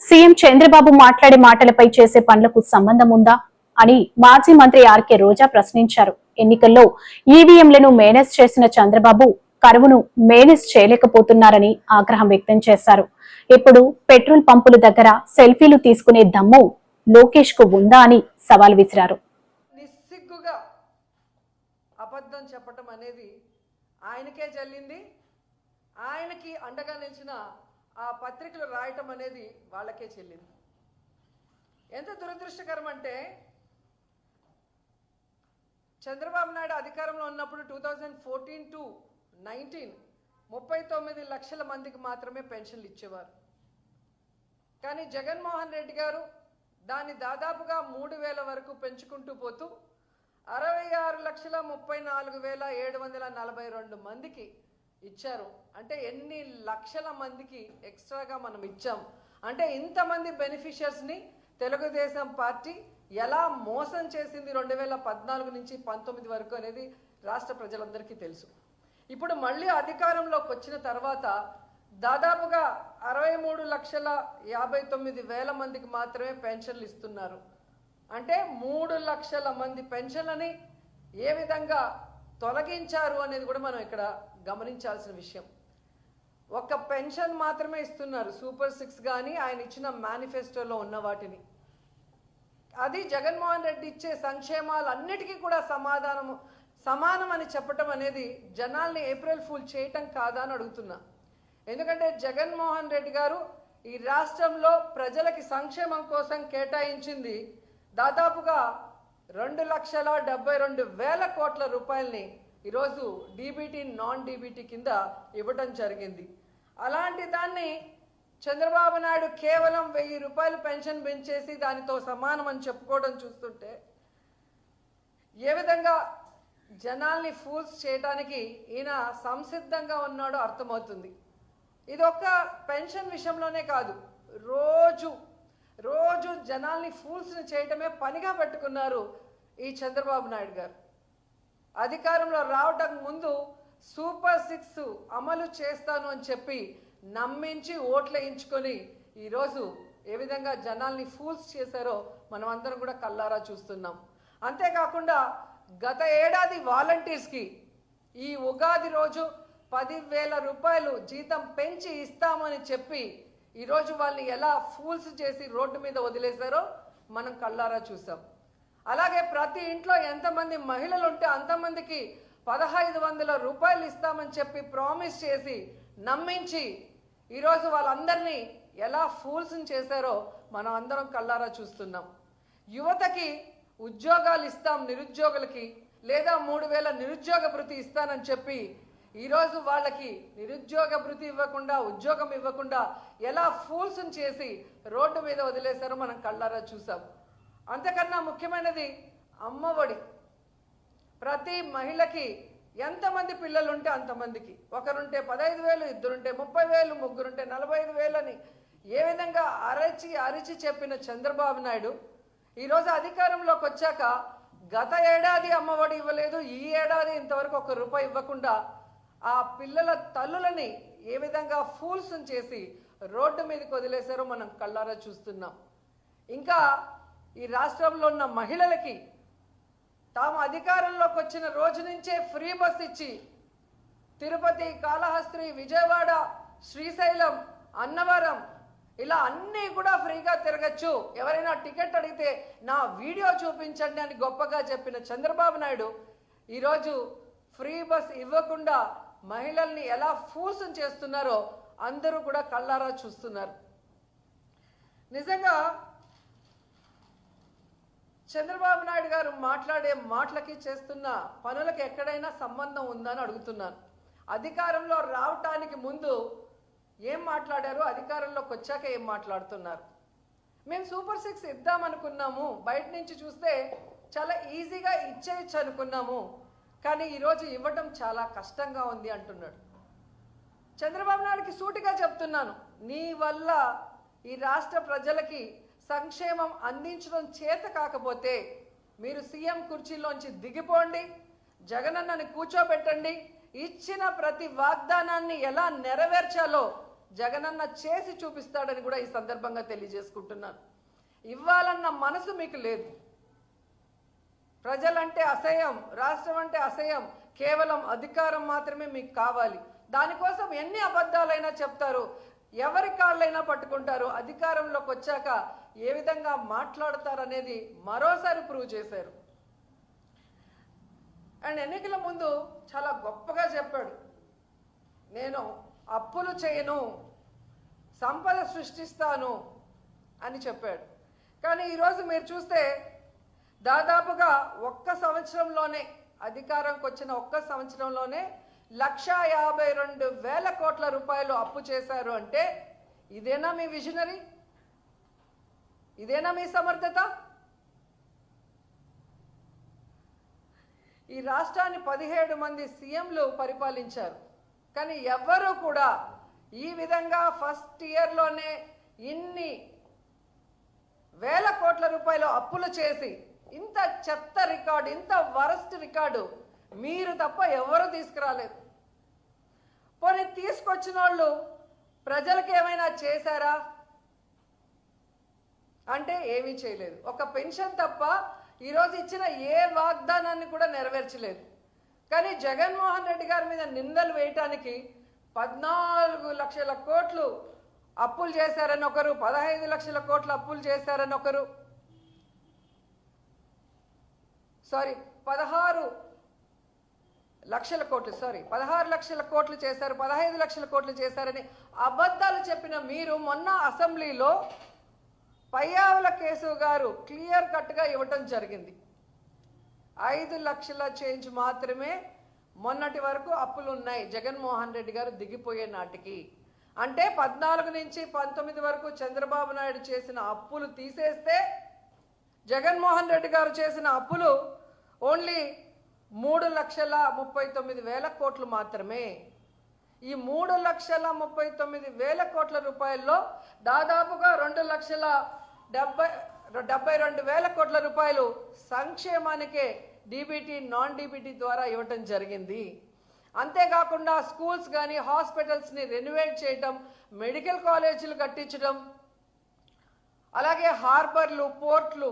CM Chandrababu మాట్లాడే మాటలపై చేసే పనులకు సంబంధం ఉందా అని మాజీ మంత్రి ఆర్కే రోజా ప్రశ్నించారు. ఎన్నికల్లో ఈవీఎంలను మేనేజ్ చేసిన చంద్రబాబు కరువును మేనేజ్ చేయలేకపోతున్నారని ఆగ్రహం వ్యక్తం చేశారు. ఇప్పుడు పెట్రోల్ పంపుల దగ్గర సెల్ఫీలు తీసుకునే దమ్ము లోకేష్కు ఉందా అని సవాల్ విసిరారు. నిస్సిగ్గుగా అబద్ధం చెప్పటం అనేది ఆయనకే చెల్లింది ఆయనకి అండగా నిలిచిన ఆ పత్రికలు రాయటం అనేది వాళ్ళకే చెల్లింది. ఎంత దురదృష్టకరం అంటే చంద్రబాబు నాయుడు అధికారంలో ఉన్నప్పుడు two thousand fourteen to nineteen ముప్పై తొమ్మిది లక్షల మందికి మాత్రమే పెన్షన్లు ఇచ్చేవారు. కానీ జగన్మోహన్ రెడ్డి గారు దాన్ని దాదాపుగా మూడు వేల వరకు పెంచుకుంటూ పోతూ అరవై ఆరు లక్షల ముప్పై నాలుగు వేల ఏడు వందల నలభై రెండు మందికి ఇచ్చారు. అంటే ఎన్ని లక్షల మందికి ఎక్స్ట్రాగా మనం ఇచ్చాం? అంటే ఇంతమంది బెనిఫిషియర్స్ని తెలుగుదేశం పార్టీ ఎలా మోసం చేసింది రెండు వేల పద్నాలుగు నుంచి పంతొమ్మిది వరకు అనేది రాష్ట్ర ప్రజలందరికీ తెలుసు. ఇప్పుడు మళ్ళీ అధికారంలోకి వచ్చిన తర్వాత దాదాపుగా అరవై మూడు లక్షల యాభై తొమ్మిది వేల మందికి మాత్రమే పెన్షన్లు ఇస్తున్నారు. అంటే మూడు లక్షల మంది పెన్షన్లని ఏ విధంగా తొలగించారు అనేది కూడా మనం ఇక్కడ గమనించాల్సిన విషయం. ఒక పెన్షన్ మాత్రమే ఇస్తున్నారు సూపర్ సిక్స్ కానీ ఆయన ఇచ్చిన మేనిఫెస్టోలో ఉన్న వాటిని. అది జగన్మోహన్ రెడ్డి ఇచ్చే సంక్షేమాలు అన్నిటికీ కూడా సమాధానము సమానం అని చెప్పటం అనేది జనాల్ని ఏప్రిల్ ఫుల్ చేయటం కాదా అని అడుగుతున్నా. ఎందుకంటే జగన్మోహన్ రెడ్డి గారు ఈ రాష్ట్రంలో ప్రజలకి సంక్షేమం కోసం కేటాయించింది దాదాపుగా రెండు లక్షల డెబ్బై రెండు వేల కోట్ల రూపాయల్ని ఈరోజు డీబీటీ నాన్ డీబీటీ కింద ఇవ్వటం జరిగింది. అలాంటి దాన్ని చంద్రబాబు నాయుడు కేవలం వెయ్యి రూపాయలు పెన్షన్ పెంచేసి దానితో సమానం అని చెప్పుకోవడం చూస్తుంటే ఏ విధంగా జనాల్ని ఫూల్స్ చేయడానికి ఈయన సంసిద్ధంగా ఉన్నాడో అర్థమవుతుంది. ఇది ఒక్క పెన్షన్ విషయంలోనే కాదు రోజు రోజు జనాల్ని ఫూల్స్ని చేయటమే పనిగా పెట్టుకున్నారు ఈ చంద్రబాబు నాయుడు గారు. అధికారంలో రావటం ముందు సూపర్ సిక్స్ అమలు చేస్తాను అని చెప్పి నమ్మించి ఓట్లేయించుకొని ఈరోజు ఏ విధంగా జనాల్ని ఫూల్స్ చేశారో మనం అందరం కూడా కల్లారా చూస్తున్నాం. అంతేకాకుండా గత ఏడాది వాలంటీర్స్కి ఈ ఉగాది రోజు పదివేల రూపాయలు జీతం పెంచి ఇస్తామని చెప్పి ఈరోజు వాళ్ళని ఎలా ఫూల్స్ చేసి రోడ్డు మీద వదిలేశారో మనం కళ్ళారా చూసాం. అలాగే ప్రతి ఇంట్లో ఎంతమంది మహిళలు ఉంటే అంతమందికి పదహైదు వందల రూపాయలు ఇస్తామని చెప్పి ప్రామిస్ చేసి నమ్మించి ఈరోజు వాళ్ళందరినీ ఎలా ఫూల్స్ని చేశారో మనం అందరం కళ్ళారా చూస్తున్నాం. యువతకి ఉద్యోగాలు ఇస్తాం నిరుద్యోగులకి లేదా మూడు వేల నిరుద్యోగ భృతి ఇస్తానని చెప్పి ఈరోజు వాళ్ళకి నిరుద్యోగ భృతి ఇవ్వకుండా ఉద్యోగం ఇవ్వకుండా ఎలా ఫూల్స్ని చేసి రోడ్డు మీద వదిలేశారో మనం కళ్ళారా చూసాం. అంతకన్నా ముఖ్యమైనది అమ్మఒడి. ప్రతి మహిళకి ఎంతమంది పిల్లలు ఉంటే అంతమందికి. ఒకరుంటే పదహైదు వేలు ఇద్దరుంటే ముప్పై వేలు ముగ్గురుంటే నలభై ఐదు వేలని ఏ విధంగా అరచి అరిచి చెప్పిన చంద్రబాబు నాయుడు ఈరోజు అధికారంలోకి వచ్చాక గత ఏడాది అమ్మఒడి ఇవ్వలేదు ఈ ఏడాది ఇంతవరకు ఒక రూపాయి ఇవ్వకుండా ఆ పిల్లల తల్లులని ఏ విధంగా ఫూల్స్ చేసి రోడ్డు మీదకి వదిలేశారో మనం కళ్ళారా చూస్తున్నాం. ఇంకా ఈ రాష్ట్రంలో ఉన్న మహిళలకి తాము అధికారంలోకి వచ్చిన రోజు నుంచే ఫ్రీ బస్ ఇచ్చి తిరుపతి కాళహస్త్రి విజయవాడ శ్రీశైలం అన్నవరం ఇలా అన్నీ కూడా ఫ్రీగా తిరగచ్చు. ఎవరైనా టికెట్ అడిగితే నా వీడియో చూపించండి అని గొప్పగా చెప్పిన చంద్రబాబు నాయుడు ఈరోజు ఫ్రీ బస్ ఇవ్వకుండా మహిళల్ని ఎలా ఫూసం చేస్తున్నారో అందరూ కూడా కళ్ళారా చూస్తున్నారు. నిజంగా చంద్రబాబు నాయుడు గారు మాట్లాడే మాటలకి చేస్తున్న పనులకు ఎక్కడైనా సంబంధం ఉందని అడుగుతున్నాను. అధికారంలో రావటానికి ముందు ఏం మాట్లాడారు? అధికారంలోకి వచ్చాక ఏం మాట్లాడుతున్నారు? మేము సూపర్ సిక్స్ ఇద్దామనుకున్నాము. బయట నుంచి చూస్తే చాలా ఈజీగా ఇచ్చేయచ్చు అనుకున్నాము. కానీ ఈరోజు ఇవ్వటం చాలా కష్టంగా ఉంది అంటున్నాడు. చంద్రబాబు నాయుడికి సూటిగా చెప్తున్నాను. నీ వల్ల ఈ రాష్ట్ర ప్రజలకి సంక్షేమం అందించడం చేత కాకపోతే మీరు సీఎం కుర్చీలోంచి దిగిపోండి జగనన్నని కూర్చోబెట్టండి ఇచ్చిన ప్రతి వాగ్దానాన్ని ఎలా నెరవేర్చాలో జగనన్న చేసి చూపిస్తాడని కూడా ఈ సందర్భంగా తెలియజేసుకుంటున్నాను. ఇవ్వాలన్న మనసు మీకు లేదు. ప్రజలంటే అసహ్యం రాష్ట్రం అంటే అసహ్యం కేవలం అధికారం మాత్రమే మీకు కావాలి. దానికోసం ఎన్ని అబద్ధాలైనా చెప్తారు ఎవరి కాళ్ళైనా పట్టుకుంటారు అధికారంలోకి వచ్చాక ఏ విధంగా మాట్లాడతారనేది మరోసారి ప్రూవ్ చేశారు. అండ్ ఎన్నికల ముందు చాలా గొప్పగా చెప్పాడు. నేను అప్పులు చేయను సంపద సృష్టిస్తాను అని చెప్పాడు. కానీ ఈరోజు మీరు చూస్తే దాదాపుగా ఒక్క సంవత్సరంలోనే అధికారంకి వచ్చిన ఒక్క సంవత్సరంలోనే లక్షా యాభై రెండు వేల కోట్ల రూపాయలు అప్పు చేశారు అంటే ఇదేనా మీ విజనరీ? ఇదేనా మీ సమర్థత? ఈ రాష్ట్రాన్ని పదిహేడు మంది సీఎంలు పరిపాలించారు. కానీ ఎవ్వరూ కూడా ఈ విధంగా ఫస్ట్ ఇయర్లోనే ఇన్ని వేల కోట్ల రూపాయలు అప్పులు చేసి ఇంత చెత్త రికార్డు ఇంత వరస్ట్ రికార్డు మీరు తప్ప ఎవరు తీసుకురాలేదు. పోనీ తీసుకొచ్చిన వాళ్ళు ప్రజలకు ఏమైనా చేశారా? అంటే ఏమీ చేయలేదు. ఒక పెన్షన్ తప్ప ఈరోజు ఇచ్చిన ఏ వాగ్దానాన్ని కూడా నెరవేర్చలేదు. కానీ జగన్మోహన్ రెడ్డి గారి మీద నిందలు వేయటానికి పద్నాలుగు లక్షల కోట్లు అప్పులు చేశారని ఒకరు పదహైదు లక్షల కోట్లు అప్పులు చేశారని ఒకరు. సారీ పదహారు లక్షల కోట్లు సారీ పదహారు లక్షల కోట్లు చేశారు పదహైదు లక్షల కోట్లు చేశారని అబద్ధాలు చెప్పిన మీరు మొన్న అసెంబ్లీలో పయ్యావుల కేశవ్ గారు క్లియర్ కట్గా ఇవ్వటం జరిగింది. ఐదు లక్షల చేంజ్ మాత్రమే మొన్నటి వరకు అప్పులు ఉన్నాయి జగన్మోహన్ రెడ్డి గారు దిగిపోయే నాటికి. అంటే పద్నాలుగు నుంచి పంతొమ్మిది వరకు చంద్రబాబు నాయుడు చేసిన అప్పులు తీసేస్తే జగన్మోహన్ రెడ్డి గారు చేసిన అప్పులు ఓన్లీ మూడు లక్షల ముప్పై తొమ్మిది వేల కోట్లు మాత్రమే. ఈ మూడు లక్షల ముప్పై తొమ్మిది వేల కోట్ల రూపాయల్లో దాదాపుగా రెండు లక్షల డెబ్బై డెబ్బై రెండు వేల కోట్ల రూపాయలు సంక్షేమానికే డీబీటీ నాన్ డీబీటీ ద్వారా ఇవ్వటం జరిగింది. అంతేకాకుండా స్కూల్స్ కానీ హాస్పిటల్స్ని రెనోవేట్ చేయటం మెడికల్ కాలేజీలు కట్టించడం అలాగే హార్బర్లు పోర్ట్లు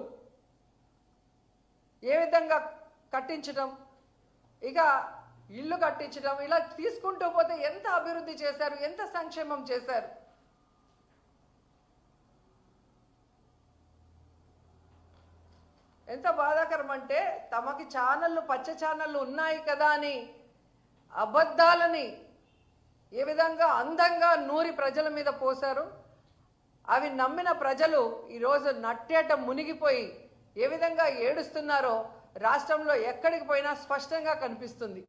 ఏ విధంగా కట్టించడం ఇక ఇల్లు కట్టించడం ఇలా తీసుకుంటూ పోతే ఎంత అభివృద్ధి చేశారు ఎంత సంక్షేమం చేశారు? ఎంత బాధాకరం అంటే తమకి ఛానళ్ళు పచ్చ ఛానళ్ళు ఉన్నాయి కదా అని అబద్ధాలని ఏ విధంగా అందంగా నూరి ప్రజల మీద పోశారు? అవి నమ్మిన ప్రజలు ఈరోజు నట్టేట మునిగిపోయి ఏ విధంగా ఏడుస్తున్నారో రాష్ట్రంలో ఎక్కడికి పోయినా స్పష్టంగా కనిపిస్తుంది.